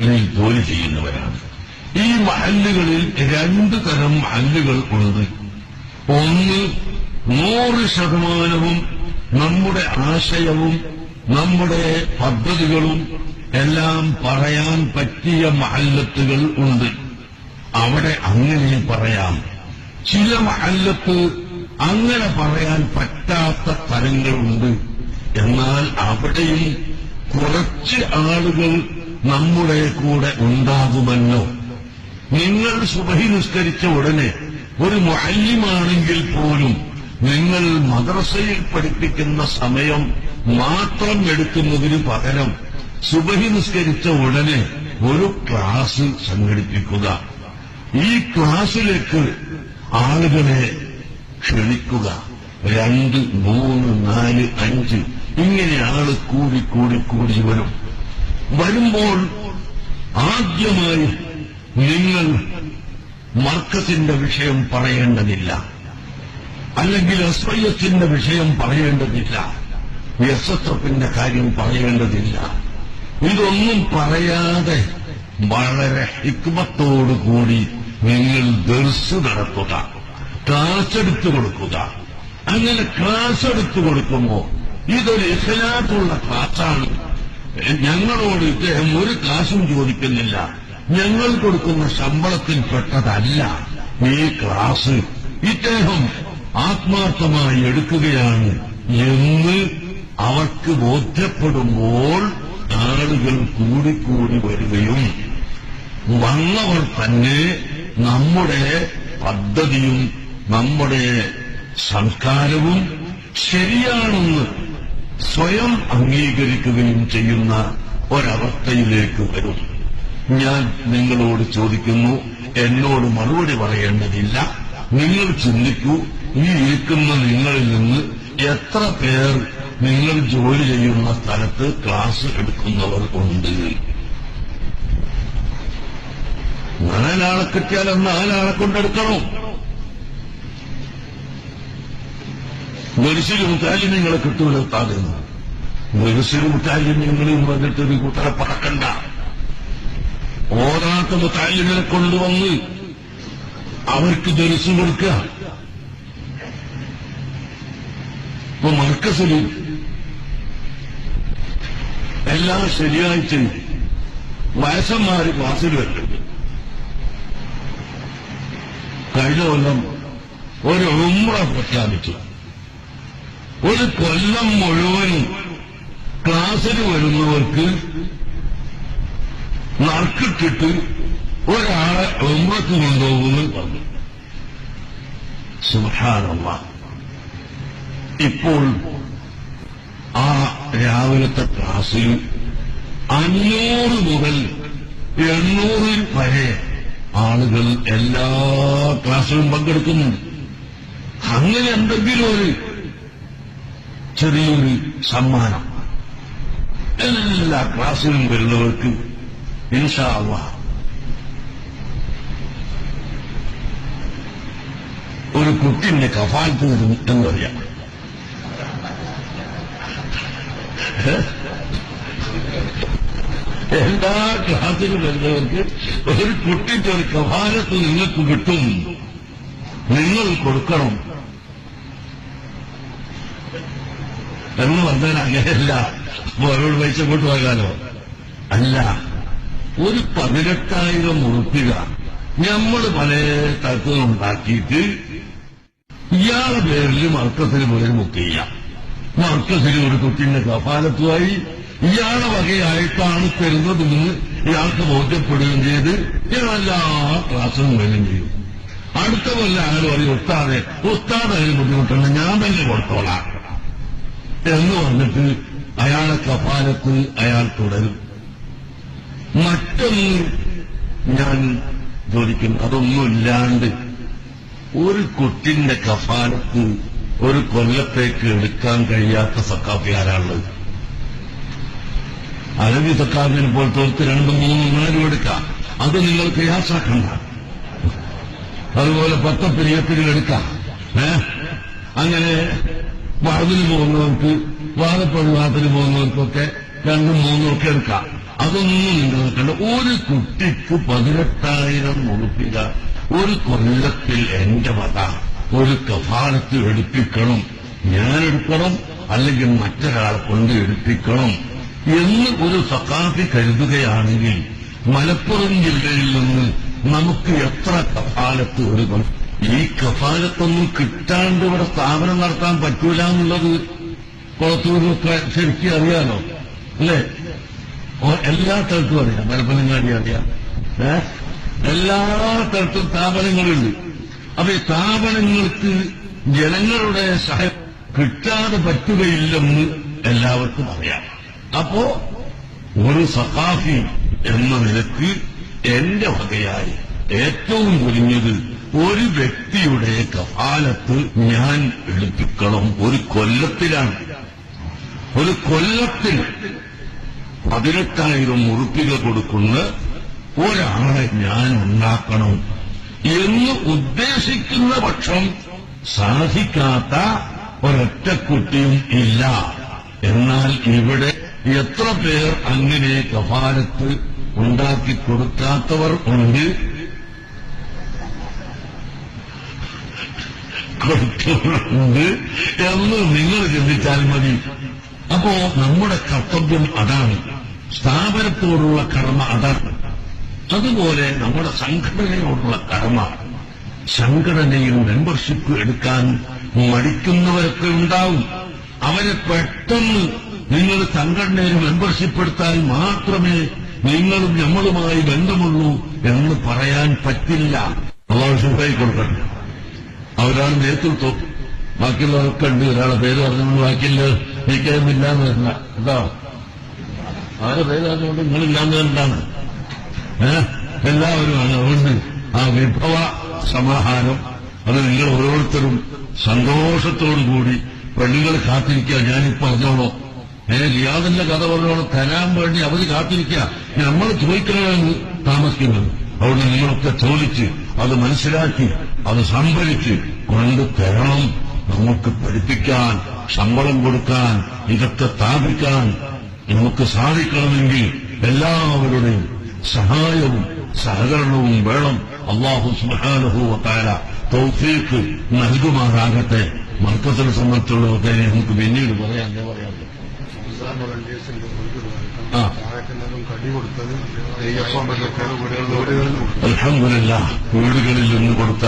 ജോലി ചെയ്യുന്നവരാണ്. ഈ മഹല്ലുകളിൽ രണ്ട് തരം മഹല്ലുകൾ ഉള്ളത്. ഒന്ന് നൂറ് ശതമാനവും നമ്മുടെ ആശയവും നമ്മുടെ പദ്ധതികളും എല്ലാം പറയാൻ പറ്റിയ മഹല്ലത്തുകൾ ഉണ്ട്. അവിടെ അങ്ങനെ പറയാം. ചില മഹല്ലത്ത് അങ്ങനെ പറയാൻ പറ്റാത്ത തരങ്ങളുണ്ട്. എന്നാൽ അവിടെയും കുറച്ച് ആളുകൾ നമ്മുടെ കൂടെ ഉണ്ടാകുമല്ലോ. നിങ്ങൾ സുബഹി നിസ്കരിച്ച ഉടനെ ഒരു മുഹല്യമാണെങ്കിൽ പോലും നിങ്ങൾ മദ്രസയിൽ പഠിപ്പിക്കുന്ന സമയം മാത്രം എടുക്കുന്നതിന് പകരം സുബഹി നിസ്കരിച്ച ഉടനെ ഒരു ക്ലാസ് സംഘടിപ്പിക്കുക. ഈ ക്ലാസ്സിലേക്ക് ആളുകളെ ക്ഷണിക്കുക. രണ്ട് മൂന്ന് നാല് അഞ്ച് ഇങ്ങനെ ആൾ കൂടി കൂടി കൂടി വരും. വരുമ്പോൾ ആദ്യമായി നിങ്ങൾ മർക്കത്തിന്റെ വിഷയം പറയേണ്ടതില്ല. അല്ലെങ്കിൽ എസ്വയത്തിന്റെ വിഷയം പറയേണ്ടതില്ല. എഫിന്റെ കാര്യം പറയേണ്ടതില്ല. ഇതൊന്നും പറയാതെ വളരെ ഹിക്മത്തോടുകൂടി നിങ്ങൾ ദർസ് നടത്തുക. ക്ലാസ് എടുത്തു കൊടുക്കുക. അങ്ങനെ ക്ലാസ് എടുത്തു കൊടുക്കുമ്പോ ഇതൊരു ഇഖലാത്തുള്ള ക്ലാസ്സാണ്. ഞങ്ങളോട് ഇദ്ദേഹം ഒരു കാശും ചോദിക്കുന്നില്ല. ഞങ്ങൾ കൊടുക്കുന്ന ശമ്പളത്തിൽ പെട്ടതല്ല. ഈ ക്ലാസ് ഇദ്ദേഹം ആത്മാർത്ഥമായി എടുക്കുകയാണ് എന്ന് അവർക്ക് ബോധ്യപ്പെടുമ്പോൾ ആളുകൾ കൂടിക്കൂടി വരികയും വന്നവർ തന്നെ നമ്മുടെ പദ്ധതിയും നമ്മുടെ സംസ്കാരവും ശരിയാണെന്ന് സ്വയം അംഗീകരിക്കുകയും ചെയ്യുന്ന ഒരവസ്ഥയിലേക്ക് വരും. ഞാൻ നിങ്ങളോട് ചോദിക്കുന്നു എന്നോട് മറുപടി പറയേണ്ടതില്ല. നിങ്ങൾ ചിന്തിക്കൂ ഈ ഇരിക്കുന്ന നിങ്ങളിൽ നിന്ന് എത്ര പേർ നിങ്ങൾ ജോലി ചെയ്യുന്ന സ്ഥലത്ത് ക്ലാസ് എടുക്കുന്നവർ ഉണ്ട്. നാലാളെ കിട്ടിയാൽ നാലാളെ കൊണ്ടെടുക്കണം. ഗരിശിൽ മുത്താലി നിങ്ങളെ കിട്ടൂല താകുന്നു ഗരിശിൽ മുത്താലി നിങ്ങളും വന്നിട്ട് ഒരു കൂട്ടരെ പറക്കണ്ട. ഓരാത്ത മുട്ടാലിനെ കൊണ്ടുവന്ന് അവർക്ക് ധരിച്ചു കൊടുക്കുക. ഇപ്പൊ മർക്കസിൽ എല്ലാ ശനിയാഴ്ചയും വയസ്സന്മാർ ക്ലാസ്സിൽ വരുന്നുണ്ട്. കഴിഞ്ഞ കൊല്ലം ഒരു ഉമ്ര പ്രഖ്യാപിച്ചു. ഒരു കൊല്ലം മുഴുവനും ക്ലാസ്സിൽ വരുന്നവർക്ക് നറുക്കിട്ടിട്ട് ഒരാളെ ഒമ്പത്ത് കൊണ്ടുപോകുന്നു പറഞ്ഞു. സുഹാനമ്മ ഇപ്പോൾ ആ രാവിലത്തെ ക്ലാസ്സിൽ അഞ്ഞൂറ് മുതൽ എണ്ണൂറിൽ വരെ ആളുകൾ എല്ലാ ക്ലാസ്സിലും പങ്കെടുക്കുന്നുണ്ട്. അങ്ങനെ എന്തെങ്കിലും ഒരു ചെറിയൊരു സമ്മാനം. എല്ലാ ക്ലാസ്സിലും വരുന്നവർക്ക് ഇൻഷാ അള്ളാഹ് ഒരു കുട്ടിന്റെ കഫാലത്ത് നിന്ന് എന്ന് പറയാം എല്ലാ ക്ലാസ്സിലും വരുന്നവർക്ക് ഒരു കുട്ടിക്ക് ഒരു കഫാലത്ത് നിങ്ങൾക്ക് കിട്ടും. നിങ്ങൾ കൊടുക്കണം. എന്ന് പറഞ്ഞാൽ അങ്ങനെയല്ല. അപ്പൊ അവരോട് പൈസ കൊണ്ട് പോകാനോ അല്ല. ഒരു പതിനെട്ടായിരം ഉറുപ്പിക നമ്മൾ പല തരത്തിൽ ഉണ്ടാക്കിയിട്ട് ഇയാളെ പേരിൽ മർക്കസിന് മുതൽ ബുക്ക് ചെയ്യാം മർക്കസിന് ഒരു കുട്ടിന്റെ കഫാലത്തുമായി ഇയാളെ വകയായിട്ടാണ് തരുന്നതെന്ന് ഇയാൾക്ക് ബോധ്യപ്പെടുകയും ചെയ്ത് ഞാൻ എല്ലാ ക്ലാസ്സും വരികയും ചെയ്യും. അടുത്ത കൊല്ലം അയാൾ പറയും ഉസ്താദെ ഉസ്താദ് അതിന് ബുദ്ധിമുട്ടുണ്ട്. ഞാൻ തന്നെ കൊടുത്തോളാം. എന്ന് വന്നിട്ട് അയാളെ കഫാലത്ത് അയാൾ തുടരും. മറ്റൊന്ന് ഞാൻ ചോദിക്കുന്നു അതൊന്നുമില്ലാണ്ട് ഒരു കുട്ടിന്റെ കഫാലത്ത് ഒരു കൊല്ലത്തേക്ക് എടുക്കാൻ കഴിയാത്ത സക്കാഫി ആരാളുള്ളത് അരവി സക്കാഫിനെ പോലത്തെ രണ്ട് മൂന്ന് നാലും എടുക്കാം. അത് നിങ്ങൾ പ്രയാസാക്കണ്ട അതുപോലെ പത്തപ്പിരിയത്തിന് എടുക്കാം. ഏ? അങ്ങനെ വാതിന് പോകുന്നവർക്ക് വാദപ്രതിവാദത്തിന് പോകുന്നവർക്കൊക്കെ രണ്ടും മൂന്നും ഒക്കെ എടുക്കാം. അതൊന്നും നിങ്ങൾ കണ്ട ഒരു കുട്ടിക്ക് പതിനെട്ടായിരം ഉറുപ്പിക ഒരു കൊല്ലത്തിൽ എന്റെ വക ഒരു കഫാലത്ത് എടുപ്പിക്കണം. ഞാൻ എടുക്കണം അല്ലെങ്കിൽ മറ്റൊരാളെ കൊണ്ട് എടുപ്പിക്കണം എന്ന് ഒരു സഖാഫി കരുതുകയാണെങ്കിൽ മലപ്പുറം ജില്ലയിൽ നിന്ന് നമുക്ക് എത്ര കഫാലത്ത് എടുക്കണം? ഈ കഫാലത്തൊന്നും കിട്ടാണ്ട് ഇവിടെ സ്ഥാപനം നടത്താൻ പറ്റൂല എന്നുള്ളത് കുളത്തൂരൊക്കെ ശരിക്കും അറിയാലോ. അല്ലേ? എല്ലാ സ്ഥലത്തും അറിയാം. മലപ്പനങ്ങാടി അറിയാം. എല്ലാ സ്ഥലത്തും സ്ഥാപനങ്ങളുണ്ട്. അപ്പൊ ഈ സ്ഥാപനങ്ങൾക്ക് ജനങ്ങളുടെ സഹായം കിട്ടാതെ പറ്റുകയില്ലെന്ന് എല്ലാവർക്കും അറിയാം. അപ്പോ ഒരു സഖാഫി എന്ന നിലയ്ക്ക് എന്റെ വകയായി ഏറ്റവും കുലിഞ്ഞത് ഒരു വ്യക്തിയുടെ കഫാലത്ത് ഞാൻ എടുപ്പിക്കണം. ഒരു കൊല്ലത്തിലാണ്. ഒരു കൊല്ലത്തിൽ പതിനെട്ടായിരം ഉറുപ്പിക കൊടുക്കുന്ന ഒരാളെ ഞാൻ ഉണ്ടാക്കണം എന്ന് ഉദ്ദേശിക്കുന്ന പക്ഷം സാധിക്കാത്ത ഒരൊറ്റ കുട്ടിയും ഇല്ല. എന്നാൽ ഇവിടെ എത്ര പേർ അങ്ങനെ കഫാലത്ത് ഉണ്ടാക്കി കൊടുക്കാത്തവർ ഉണ്ട്. കൊടുത്തവരുണ്ട് എന്ന് നിങ്ങൾ ചിന്തിച്ചാൽ മതി. അപ്പോ നമ്മുടെ കർത്തവ്യം അതാണ്. സ്ഥാപനത്തോടുള്ള കർമ്മ അതാണ്. അതുപോലെ നമ്മുടെ സംഘടനയോടുള്ള കർമ്മ. സംഘടനയിൽ മെമ്പർഷിപ്പ് എടുക്കാൻ മടിക്കുന്നവരൊക്കെ ഉണ്ടാവും. അവരെ പെട്ടെന്ന് നിങ്ങൾ സംഘടനയിൽ മെമ്പർഷിപ്പ് എടുത്താൽ മാത്രമേ നിങ്ങളും നമ്മളുമായി ബന്ധമുള്ളൂ എന്ന് പറയാൻ പറ്റില്ല. അള്ളാഹു ശുഭായി കൊടുക്കട്ടെ. അവരാണ് നേതൃത്വം ബാക്കിയുള്ളവർക്ക് ഉണ്ട് ഒരാളെ പേര് പറഞ്ഞു ബാക്കിയില്ല നീക്കുന്നില്ലാന്ന് വരുന്ന എന്താ ആരെ പേര് പറഞ്ഞുകൊണ്ട് നിങ്ങളില്ലാന്ന് എന്താണ് ഏഹ് എല്ലാവരും ആണ്. അതുകൊണ്ട് ആ വിഭവ സമാഹാരം അത് നിങ്ങൾ ഓരോരുത്തരും സന്തോഷത്തോടു കൂടി പെണ്ണുങ്ങൾ കാത്തിരിക്കുക. ഞാനിപ്പോ പറഞ്ഞോളോ. ഏ റിയാദിന്റെ കഥ പറഞ്ഞോളൂ. തരാൻ വേണ്ടി അവർ കാത്തിരിക്കുക. നമ്മൾ ചോദിക്കണമെന്ന് താമസിക്കുന്നത്. അതുകൊണ്ട് നിങ്ങളൊക്കെ ചോദിച്ച് അത് മനസ്സിലാക്കി അത് സംഭരിച്ച് കൊണ്ട് തരണം. നമുക്ക് പഠിപ്പിക്കാൻ ശമ്പളം കൊടുക്കാൻ ഇതൊക്കെ സ്ഥാപിക്കാൻ നമുക്ക് സാധിക്കണമെങ്കിൽ എല്ലാവരുടെയും സഹായവും സഹകരണവും വേണം. അള്ളാഹു സുബാനുഭവത്തായ തൗഫീക്ക് നൽകുമാറാകട്ടെ. മർക്കത്തിനെ സംബന്ധിച്ചുള്ളതൊക്കെ നമുക്ക് പിന്നീട് പറയാം ഞാൻ പറയാം. അലഹമില്ല വീടുകളിൽ നിന്ന് കൊടുത്ത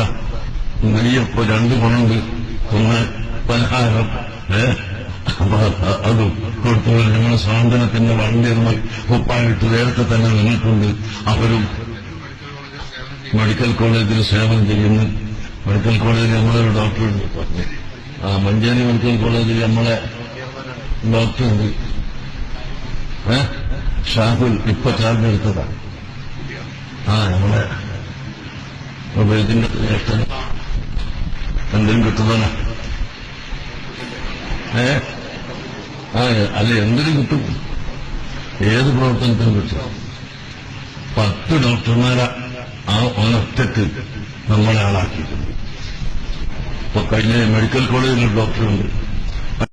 നെയ്യപ്പ രണ്ട് ഗുണമുണ്ട് ഒന്ന് പലഹാരം അതും കൊടുത്തവർ ഞങ്ങളുടെ സ്വാതന്ത്ര്യത്തിന്റെ വളണ്ടിയർമാർ ഒപ്പായിട്ട് നേരത്തെ തന്നെ നിന്നിട്ടുണ്ട് അവരും മെഡിക്കൽ കോളേജിൽ സേവനം ചെയ്യുന്നു. മെഡിക്കൽ കോളേജിൽ നമ്മളൊരു ഡോക്ടറുണ്ട് പറഞ്ഞു. ആ മഞ്ചേരി മെഡിക്കൽ കോളേജിൽ നമ്മളെ ഏ? ഷാഹുൽ ഇപ്പൊ ചാർജെടുത്തതാണ് ആ നമ്മളെ ഉപയോഗത്തിന്റെ ജ്യേഷ്ഠൻ എന്തെങ്കിലും കിട്ടുന്നതാ? ഏ? ആ അല്ല എന്തിനും കിട്ടും. ഏത് പ്രവർത്തനത്തിനും കിട്ടും. പത്ത് ഡോക്ടർമാരെ ആ ഒനൊറ്റക്ക് നമ്മളെ ആളാക്കിയിട്ടുണ്ട്. ഇപ്പൊ കഴിഞ്ഞ മെഡിക്കൽ കോളേജിൽ ഡോക്ടറുണ്ട്.